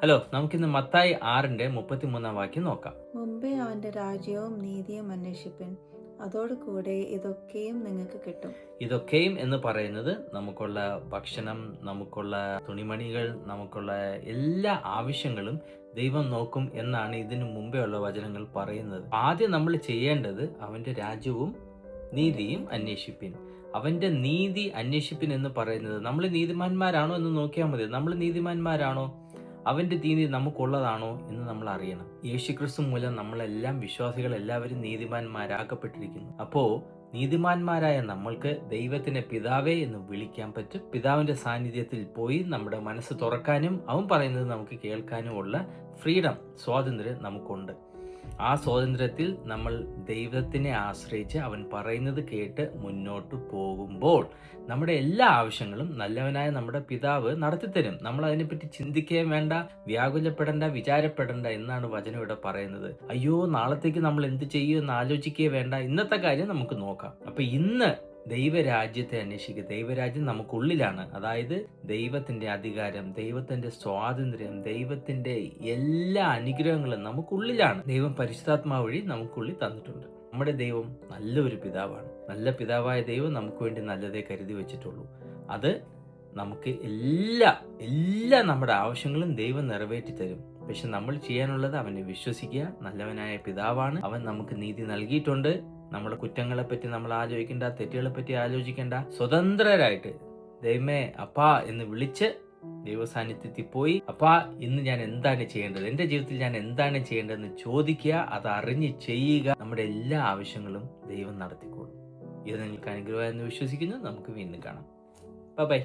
Hello നമുക്കിന്ന് മത്തായി ആറിന്റെ മുപ്പത്തിമൂന്നാം വാക്യം നോക്കാം. മുമ്പേ അവന്റെ രാജ്യവും നീതിയും അന്വേഷിപ്പിൻ. അതോടുകൂടെ ഇതൊക്കെയും നിങ്ങൾക്ക് കിട്ടും. ഇതൊക്കെയും എന്ന് പറയുന്നത് നമുക്കുള്ള ഭക്ഷണം നമുക്കുള്ള തുണിമണികൾ നമുക്കുള്ള എല്ലാ ആവശ്യങ്ങളും ദൈവം നോക്കും എന്നാണ് ഇതിനു മുമ്പേ ഉള്ള വചനങ്ങൾ പറയുന്നത്. ആദ്യം നമ്മൾ ചെയ്യേണ്ടത് അവന്റെ രാജ്യവും നീതിയും അന്വേഷിപ്പിൻ. അവന്റെ നീതി അന്വേഷിപ്പിൻ എന്ന് പറയുന്നത് നമ്മൾ നീതിമാന്മാരാണോ എന്ന് നോക്കിയാൽ മതി. നമ്മൾ നീതിമാന്മാരാണോ? അവന്റെ നീതി നമുക്കുള്ളതാണോ എന്ന് നമ്മൾ അറിയണം. യേശുക്രിസ്തു മൂലം നമ്മളെല്ലാം വിശ്വാസികൾ എല്ലാവരും നീതിമാന്മാരാക്കപ്പെട്ടിരിക്കുന്നു. അപ്പോൾ നീതിമാന്മാരായ നമ്മൾക്ക് ദൈവത്തിനെ പിതാവേ എന്ന് വിളിക്കാൻ പറ്റും. പിതാവിന്റെ സാന്നിധ്യത്തിൽ പോയി നമ്മുടെ മനസ്സ് തുറക്കാനും അവൻ പറയുന്നത് നമുക്ക് കേൾക്കാനും ഉള്ള ഫ്രീഡം സ്വാതന്ത്ര്യം നമുക്കുണ്ട്. ആ സ്വാതന്ത്ര്യത്തിൽ നമ്മൾ ദൈവത്തിനെ ആശ്രയിച്ച് അവൻ പറയുന്നത് കേട്ട് മുന്നോട്ട് പോകുമ്പോൾ നമ്മുടെ എല്ലാ ആവശ്യങ്ങളും നല്ലവനായ നമ്മുടെ പിതാവ് നടത്തിത്തരും. നമ്മൾ അതിനെപ്പറ്റി ചിന്തിക്കുകയും വേണ്ട വ്യാകുലപ്പെടേണ്ട വിചാരപ്പെടേണ്ട എന്നാണ് വചനം ഇവിടെ പറയുന്നത്. അയ്യോ നാളത്തേക്ക് നമ്മൾ എന്ത് ചെയ്യും എന്ന് ആലോചിക്കുകയേ വേണ്ട. ഇന്നത്തെ കാര്യം നമുക്ക് നോക്കാം. അപ്പൊ ഇന്ന് ദൈവരാജ്യത്തെ അന്വേഷിക്കുക. ദൈവരാജ്യം നമുക്കുള്ളിലാണ്. അതായത് ദൈവത്തിന്റെ അധികാരം ദൈവത്തിന്റെ സ്വാതന്ത്ര്യം ദൈവത്തിന്റെ എല്ലാ അനുഗ്രഹങ്ങളും നമുക്കുള്ളിലാണ്. ദൈവം പരിശുദ്ധാത്മാവ് വഴി നമുക്കുള്ളിൽ തന്നിട്ടുണ്ട്. നമ്മുടെ ദൈവം നല്ലൊരു പിതാവാണ്. നല്ല പിതാവായ ദൈവം നമുക്ക് വേണ്ടി നല്ലതേ കരുതി വെച്ചിട്ടുള്ളൂ. അത് നമുക്ക് എല്ലാ എല്ലാ നമ്മുടെ ആവശ്യങ്ങളും ദൈവം നിറവേറ്റി തരും പക്ഷെ നമ്മൾ ചെയ്യാനുള്ളത് അവനെ വിശ്വസിക്കുക. നല്ലവനായ പിതാവാണ്. അവൻ നമുക്ക് നീതി നൽകിയിട്ടുണ്ട്. നമ്മുടെ കുറ്റങ്ങളെ പറ്റി നമ്മൾ ആലോചിക്കേണ്ട തെറ്റുകളെ പറ്റി ആലോചിക്കേണ്ട. സ്വതന്ത്രരായിട്ട് ദൈവമേ അപ്പാ എന്ന് വിളിച്ച് ദൈവസാന്നിധ്യത്തിൽ പോയി അപ്പാ ഇന്ന് ഞാൻ എന്താണ് ചെയ്യേണ്ടത്? എന്റെ ജീവിതത്തിൽ ഞാൻ എന്താണ് ചെയ്യേണ്ടതെന്ന് ചോദിക്കുക അത് അറിഞ്ഞ് ചെയ്യുക. നമ്മുടെ എല്ലാ ആവശ്യങ്ങളും ദൈവം നടത്തിക്കോളും. ഇത് നിങ്ങൾക്ക് അനുഗ്രഹമായെന്ന് വിശ്വസിക്കുന്നു. നമുക്ക് വീണ്ടും കാണാം. ബൈ